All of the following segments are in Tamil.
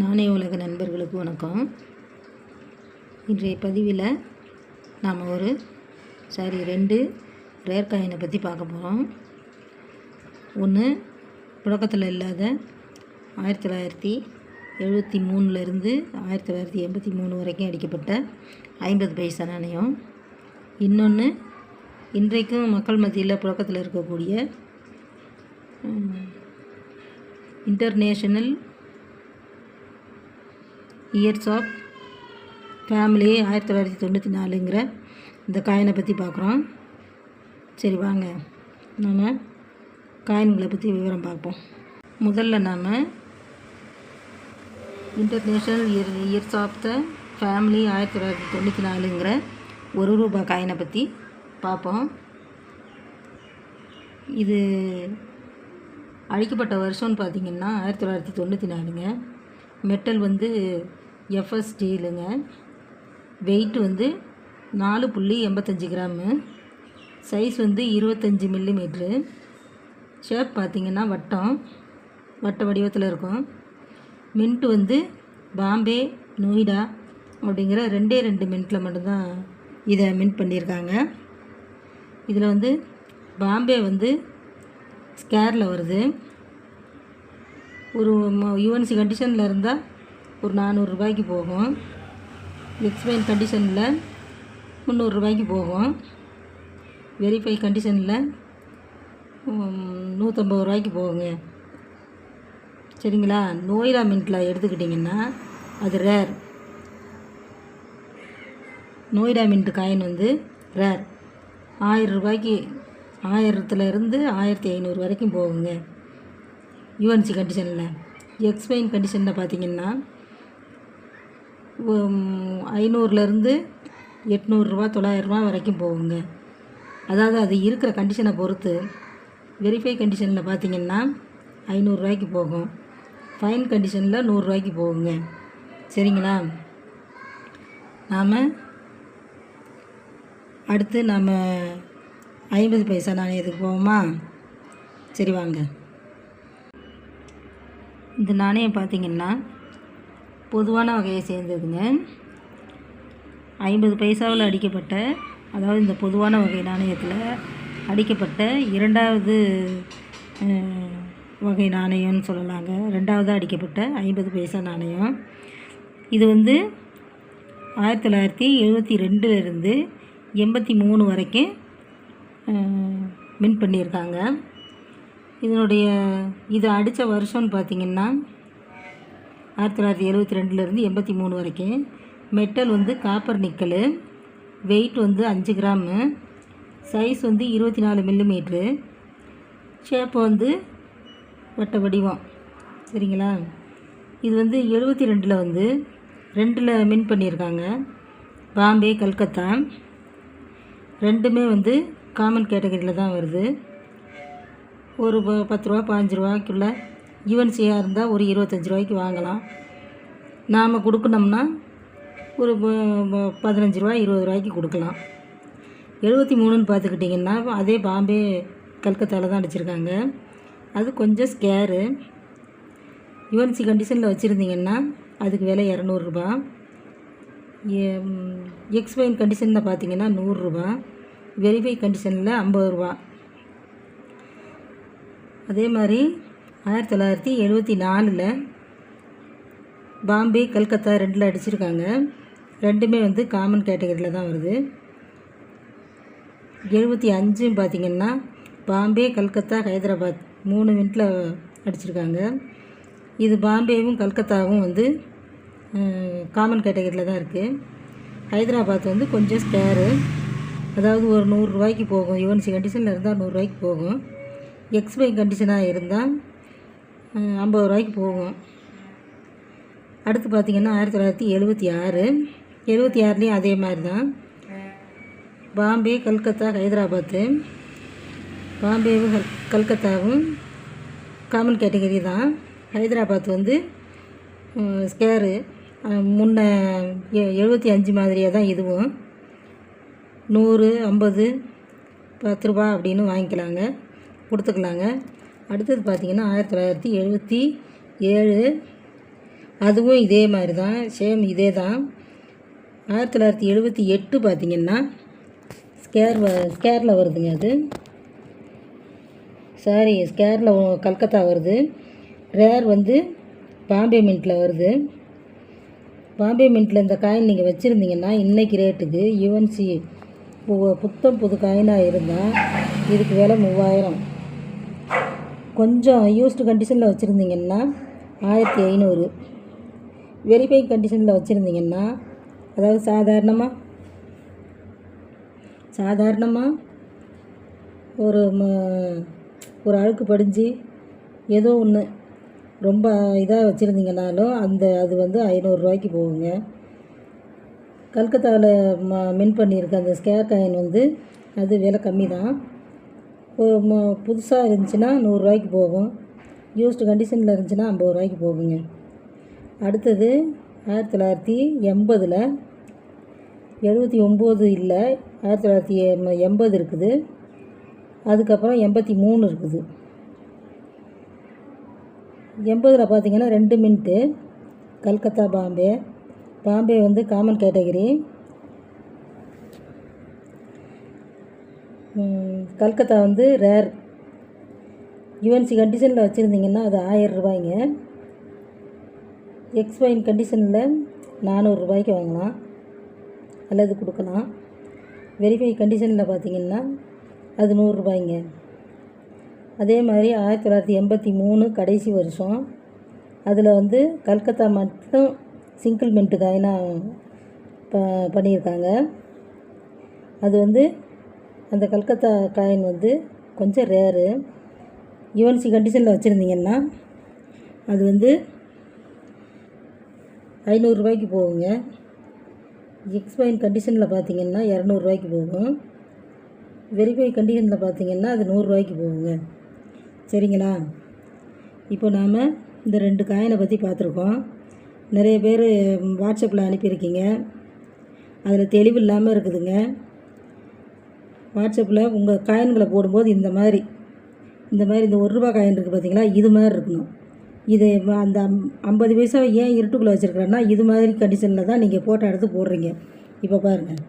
நாணய உலக நண்பர்களுக்கு வணக்கம். இன்றைய பதிவில் நாம் ஒரு சாரி ரெண்டு ரேர் காயினை பற்றி பார்க்க போகிறோம் ஒன்று புழக்கத்தில் இல்லாத ஆயிரத்தி தொள்ளாயிரத்தி எழுபத்தி மூணுலேருந்து ஆயிரத்தி தொள்ளாயிரத்தி எண்பத்தி மூணு வரைக்கும் அடிக்கப்பட்ட ஐம்பது பைசா நாணயம். இன்னொன்று இன்றைக்கும் மக்கள் மத்தியில் புழக்கத்தில் இருக்கக்கூடிய இன்டர்நேஷனல் இயர்ஸ் ஆஃப் ஃபேமிலி ஆயிரத்தி தொள்ளாயிரத்தி தொண்ணூற்றி நாலுங்கிற இந்த காயினை பற்றி பார்க்குறோம். சரி வாங்க. நம்ம காயின்களை பற்றி விவரம் பார்ப்போம். முதல்ல நாம் international year years of the family ஆயிரத்தி தொள்ளாயிரத்தி தொண்ணூற்றி நாலுங்கிற ஒரு ரூபாய் காயினை பற்றி பார்ப்போம். இது அழிக்கப்பட்ட வருஷம்னு பார்த்தீங்கன்னா ஆயிரத்தி தொள்ளாயிரத்தி தொண்ணூற்றி நாலுங்க. மெட்டல் வந்து எஃப்எஸ் ஸ்டீலுங்க வெயிட் வந்து நாலு புள்ளி எண்பத்தஞ்சு கிராமு. சைஸ் வந்து இருபத்தஞ்சி மில்லிமீட்ரு. ஷேப் பார்த்தீங்கன்னா வட்டம். வட்ட வடிவத்தில் இருக்கும். மின்ட்டு வந்து பாம்பே நொய்டா அப்படிங்கிற ரெண்டே ரெண்டு மின்ட்டில் மட்டும்தான் இதை மின்ட் பண்ணியிருக்காங்க. இதில் வந்து பாம்பே வந்து ஸ்கேரில் வருது. ஒரு யூஎன்சி கண்டிஷனில் இருந்தால் ஒரு நானூறுரூபாய்க்கு போகும். எக்ஸ்பைன் கண்டிஷனில் முந்நூறுரூபாய்க்கு போகும். வெரிஃபை கண்டிஷனில் நூற்றம்பது ரூபாய்க்கு போகுங்க. சரிங்களா? நோயிலா மின்ட்டில் எடுத்துக்கிட்டிங்கன்னா அது ரேர் நோய்டா மின்ட் காயின் வந்து ரேர் ஆயிரம் ரூபாய்க்கு ஆயிரத்துலேருந்து ஆயிரத்தி ஐநூறு வரைக்கும் போகுங்க. யூஎன்சி கண்டிஷனில் எக்ஸ்பைன் கண்டிஷனில் பார்த்தீங்கன்னா ஐநூறுலேருந்து எட்நூறுரூவா தொள்ளாயிரரூவா வரைக்கும் போகுங்க. அதாவது அது இருக்கிற கண்டிஷனை பொறுத்து வெரிஃபை கண்டிஷனில் பார்த்தீங்கன்னா ஐநூறுரூவாய்க்கு போகும். ஃபைன் கண்டிஷனில் நூறுரூவாய்க்கு போகுங்க. சரிங்களா? நாம் அடுத்து நம்ம ஐம்பது பைசா நாணயத்துக்கு போவோமா? சரி வாங்க. இந்த நாணயம் பார்த்திங்கன்னா பொதுவான வகையை சேர்ந்ததுங்க. ஐம்பது பைசாவில் அடிக்கப்பட்ட அதாவது இந்த பொதுவான வகை நாணயத்தில் அடிக்கப்பட்ட இரண்டாவது வகை நாணயம்னு சொல்லலாங்க. ரெண்டாவது அடிக்கப்பட்ட ஐம்பது பைசா நாணயம். இது வந்து ஆயிரத்தி தொள்ளாயிரத்தி எழுபத்தி ரெண்டுலேருந்து எண்பத்தி மூணு வரைக்கும் மின் பண்ணியிருக்காங்க. இதனுடைய இது அடித்த வருஷம்னு பார்த்திங்கன்னா ஆயிரத்தி தொள்ளாயிரத்தி எழுபத்தி ரெண்டுலேருந்து எண்பத்தி மூணு வரைக்கும். மெட்டல் வந்து காப்பர் நிக்கல். வெயிட் வந்து அஞ்சு கிராமு. சைஸ் வந்து இருபத்தி நாலு மில்லிமீட்ரு ஷேப் வந்து வட்ட வடிவம். சரிங்களா? இது வந்து எழுபத்தி ரெண்டில் வந்து ரெண்டில் மின் பண்ணியிருக்காங்க. பாம்பே கல்கத்தா. ரெண்டுமே வந்து காமன் கேட்டகரியில் தான் வருது. ஒரு ப- பத்து ரூபா பாஞ்சு ரூபாய்க்குள்ள யுவன்சியாக இருந்தால் ஒரு இருபத்தஞ்சி ரூபாய்க்கு வாங்கலாம். நாம் கொடுக்கணும்னா ஒரு ப- ப- பதினஞ்சு ரூபா இருபது ரூபாய்க்கு கொடுக்கலாம். எழுபத்தி மூணுன்னு பார்த்துக்கிட்டிங்கன்னா அதே பாம்பே கல்கத்தாவில் தான் அடிச்சிருக்காங்க. அது கொஞ்சம் ஸ்கேரு யுவன்சி கண்டிஷனில் வச்சுருந்தீங்கன்னா அதுக்கு விலை இரநூறுபா எக்ஸ்பைன் கண்டிஷனில் பார்த்தீங்கன்னா நூறுரூபா வெரிஃபை கண்டிஷனில் ஐம்பது ரூபா. அதே மாதிரி ஆயிரத்தி தொள்ளாயிரத்தி எழுபத்தி நாலில் பாம்பே கல்கத்தா ரெண்டில் அடிச்சிருக்காங்க. ரெண்டுமே வந்து காமன் கேட்டகரியில் தான் வருது. எழுபத்தி அஞ்சும் பார்த்திங்கன்னா பாம்பே கல்கத்தா ஹைதராபாத் மூணு மினிட்டில் அடிச்சிருக்காங்க. இது பாம்பேவும் கல்கத்தாவும் வந்து காமன் கேட்டகரியில் தான் இருக்குது ஹைதராபாத் வந்து கொஞ்சம் ஸ்பேரு அதாவது ஒரு நூறுரூவாய்க்கு போகும். யுவன்சி கண்டிஷனில் இருந்தால் நூறுரூவாய்க்கு போகும். எக்ஸ்பை கண்டிஷனாக இருந்தால் ஐம்பது ரூபாய்க்கு போகும். அடுத்து பார்த்திங்கன்னா ஆயிரத்தி தொள்ளாயிரத்தி எழுபத்தி ஆறு. எழுபத்தி ஆறுலேயும் அதே மாதிரி தான் பாம்பே கல்கத்தா ஹைதராபாத்து. பாம்பேவும் கல்கத்தாவும் காமன் கேட்டகரி தான். ஹைதராபாத் வந்து ஸ்கேரு முன்ன எ- எழுபத்தி அஞ்சு மாதிரியாக தான் இதுவும். நூறு ஐம்பது பத்து ரூபா அப்படின்னு வாங்கிக்கலாங்க. கொடுத்துக்கலாங்க. அடுத்தது பார்த்திங்கன்னா ஆயிரத்தி தொள்ளாயிரத்தி எழுபத்தி ஏழு. அதுவும் இதே மாதிரி தான் சேம் இதே தான். ஆயிரத்தி தொள்ளாயிரத்தி எழுபத்தி எட்டு பார்த்திங்கன்னா ஸ்கேர் வ ஸ்கேரில் வருதுங்க அது. சாரி ஸ்கேரில் கல்கத்தா வருது. ரேர் வந்து பாம்பே மின்ட்டில் வருது. பாம்பே மின்ட்டில் இந்த காயின் நீங்கள் வச்சுருந்தீங்கன்னா இன்றைக்கி ரேட்டுக்கு யுஎன்சி புத்தம் புது காயினாக இருந்தால் இதுக்கு விலை மூவாயிரம். கொஞ்சம் யூஸ்டு கண்டிஷனில் வச்சுருந்தீங்கன்னா ஆயிரத்தி ஐநூறு. வெரிஃபை கண்டிஷனில் வச்சுருந்தீங்கன்னா அதாவது சாதாரணமாக சாதாரணமாக ஒரு ம- ஒரு அழுக்கு படிஞ்சு ஏதோ ஒன்று ரொம்ப இதாக வச்சுருந்தீங்கனாலும் அந்த அது வந்து ஐநூறுரூவாய்க்கு போகுங்க. கல்கத்தாவில் ம மின் பண்ணியிருக்க அந்த ஸ்கேர் காயின் வந்து அது விலை கம்மி தான் புதுசாக இருந்துச்சுன்னா நூறுரூவாய்க்கு போகும். யூஸ்டு கண்டிஷனில் இருந்துச்சுன்னா ஐம்பது ரூபாய்க்கு போகுங்க. அடுத்தது ஆயிரத்தி தொள்ளாயிரத்தி எண்பதில் எழுபத்தி ஒம்பது இல்லை ஆயிரத்தி தொள்ளாயிரத்தி எண்பது இருக்குது. அதுக்கப்புறம் எண்பத்தி மூணு இருக்குது. எண்பதில் பார்த்தீங்கன்னா ரெண்டு மின்ட்டு கல்கத்தா பாம்பே. பாம்பே வந்து காமன் கேட்டகரி ம், கல்கத்தா வந்து ரேர் யுஎன்சி கண்டிஷனில் வச்சுருந்தீங்கன்னா அது ஆயிரம் ரூபாய்ங்க. எக்ஸ்பைன் கண்டிஷனில் நானூறுரூபாய்க்கு வாங்கலாம். அல்லது கொடுக்கலாம். வெரிஃபை கண்டிஷனில் பார்த்தீங்கன்னா அது நூறுரூபாய்ங்க அதே மாதிரி ஆயிரத்தி தொள்ளாயிரத்தி எண்பத்தி மூணு கடைசி வருஷம். அதில் வந்து கல்கத்தா மட்டும் சிங்கிள் மின்ட்டு காயினாக ப பண்ணியிருக்காங்க. அது வந்து அந்த கல்கத்தா காயின் வந்து கொஞ்சம் ரேரு யூஎன்சி கண்டிஷனில் வச்சுருந்தீங்கன்னா அது வந்து ஐநூறுரூவாய்க்கு போகுங்க. எக்ஸ்பைன் கண்டிஷனில் பார்த்தீங்கன்னா இரநூறுவாய்க்கு போகும். வெரிஃபை கண்டிஷனில் பார்த்தீங்கன்னா அது நூறுரூவாய்க்கு போகுங்க. சரிங்களா? இப்போ நாம் இந்த ரெண்டு காயினை பற்றி பார்த்துருக்கோம் நிறைய பேர் வாட்ஸ்அப்பில் அனுப்பியிருக்கீங்க. அதில் தெளிவு இல்லாமல் இருக்குதுங்க. வாட்ஸ்அப்பில் உங்கள் காயின்களை போடும்போது இந்த மாதிரி இந்த மாதிரி இந்த ஒரு ரூபா காயின் இருக்குது பார்த்தீங்களா இது மாதிரி இருக்கணும். இது அந்த ஐம்பது பைசா ஏன் இருட்டுக்குள்ளே வச்சுருக்கிறேன்னா இது மாதிரி கண்டிஷனில் தான் நீங்கள் ஃபோட்டோ எடுத்து போடுறீங்க. இப்போ பாருங்கள்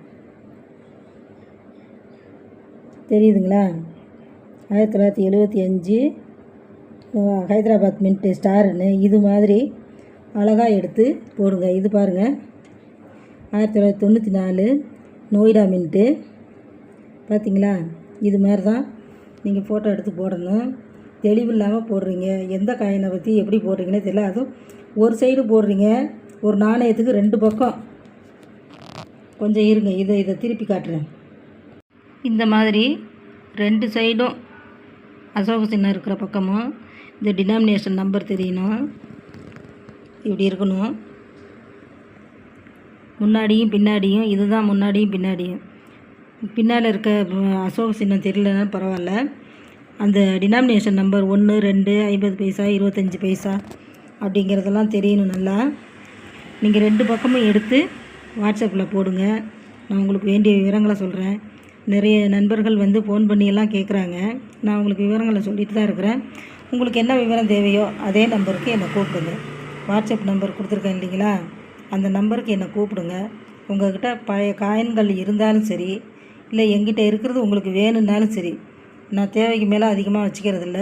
தெரியுதுங்களா? ஆயிரத்தி தொள்ளாயிரத்தி எழுபத்தி அஞ்சு ஹைதராபாத் மின்ட்டு ஸ்டாருன்னு இது மாதிரி அழகாக எடுத்து போடுங்க. இது பாருங்கள் ஆயிரத்தி தொள்ளாயிரத்தி தொண்ணூற்றி நாலு நோய்டா மின்ட்டு பார்த்தீங்களா இது மாதிரி தான் நீங்கள் ஃபோட்டோ எடுத்து போடணும். தெளிவு இல்லாமல் போடுறீங்க. எந்த காயினை பற்றி எப்படி போடுறீங்கன்னே தெரியல. அதுவும் ஒரு சைடு போடுறீங்க. ஒரு நாணயத்துக்கு ரெண்டு பக்கம். கொஞ்சம் இருங்க. இதை இதை திருப்பி காட்டுறேன். இந்த மாதிரி ரெண்டு சைடும் அசோக சின்னம் இருக்கிற பக்கமும் இந்த டினாமினேஷன் நம்பர் தெரியணும். இப்படி இருக்கணும். முன்னாடியும் பின்னாடியும் இதுதான் முன்னாடியும் பின்னாடியும். பின்னால் இருக்க அசோக சின்னம் தெரியலன்னா பரவாயில்ல. அந்த டினாமினேஷன் நம்பர் ஒன்று ரெண்டு ஐம்பது பைசா இருபத்தஞ்சி பைசா அப்படிங்கிறதெல்லாம் தெரியணும் நல்லா. நீங்கள் ரெண்டு பக்கமும் எடுத்து வாட்ஸ்அப்பில் போடுங்க. நான் உங்களுக்கு வேண்டிய விவரங்களை சொல்கிறேன் நிறைய நண்பர்கள் வந்து ஃபோன் பண்ணியெல்லாம் கேட்குறாங்க நான் உங்களுக்கு விவரங்களை சொல்லிட்டு தான் இருக்கிறேன். உங்களுக்கு என்ன விவரம் தேவையோ அதே நம்பருக்கு என்னை கூப்பிடுங்க. வாட்ஸ்அப் நம்பர் கொடுத்துருக்கேன் இல்லைங்களா? அந்த நம்பருக்கு என்னை கூப்பிடுங்க. உங்கள்கிட்ட பழைய காயின்கள் இருந்தாலும் சரி இல்லை எங்கிட்ட இருக்கிறது உங்களுக்கு வேணும்னாலும் சரி. நான் தேவைக்கு மேலே அதிகமாக வச்சுக்கிறதில்ல.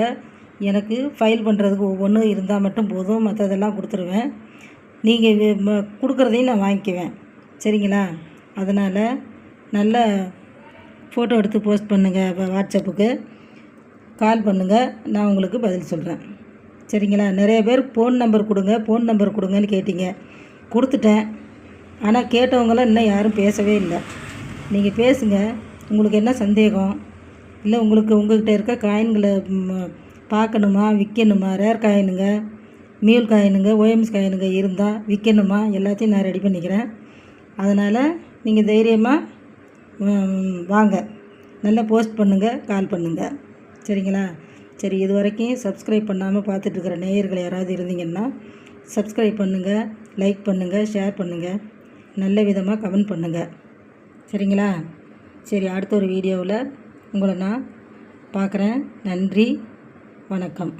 எனக்கு ஃபைல் பண்ணுறதுக்கு ஒவ்வொன்றும் இருந்தால் மட்டும் போதும். மற்றதெல்லாம் கொடுத்துருவேன். நீங்கள் கொடுக்குறதையும் நான் வாங்கிக்குவேன். சரிங்களா? அதனால் நல்ல ஃபோட்டோ எடுத்து போஸ்ட் பண்ணுங்கள் வாட்ஸ்அப்புக்கு. கால் பண்ணுங்கள் நான் உங்களுக்கு பதில் சொல்கிறேன் சரிங்களா? நிறைய பேர் ஃபோன் நம்பர் கொடுங்க ஃபோன் நம்பர் கொடுங்கன்னு கேட்டீங்க. கொடுத்துட்டேன். ஆனால் கேட்டவங்களாம் இன்னும் யாரும் பேசவே இல்லை. நீங்கள் பேசுங்க. உங்களுக்கு என்ன சந்தேகம்? இல்லை உங்களுக்கு உங்கள்கிட்ட இருக்க காயின்களை பார்க்கணுமா? விற்கணுமா ரேர் காயினுங்க? மியூல் காயினுங்க? ஓஎம்ஸ் காயினுங்க இருந்தால் விற்கணுமா எல்லாத்தையும் நான் ரெடி பண்ணிக்கிறேன். அதனால் நீங்கள் தைரியமாக வாங்க. நல்லா போஸ்ட் பண்ணுங்கள் கால் பண்ணுங்கள் சரிங்களா? சரி இது வரைக்கும் சப்ஸ்கிரைப் பண்ணாமல் பார்த்துட்ருக்குற நேயர்கள் யாராவது இருந்தீங்கன்னா சப்ஸ்கிரைப் பண்ணுங்கள் லைக் பண்ணுங்கள் ஷேர் பண்ணுங்கள் நல்ல விதமாக கமெண்ட் பண்ணுங்கள் சரிங்களா? சரி அடுத்த ஒரு வீடியோவில் உங்களை நான் பார்க்குறேன். நன்றி வணக்கம்.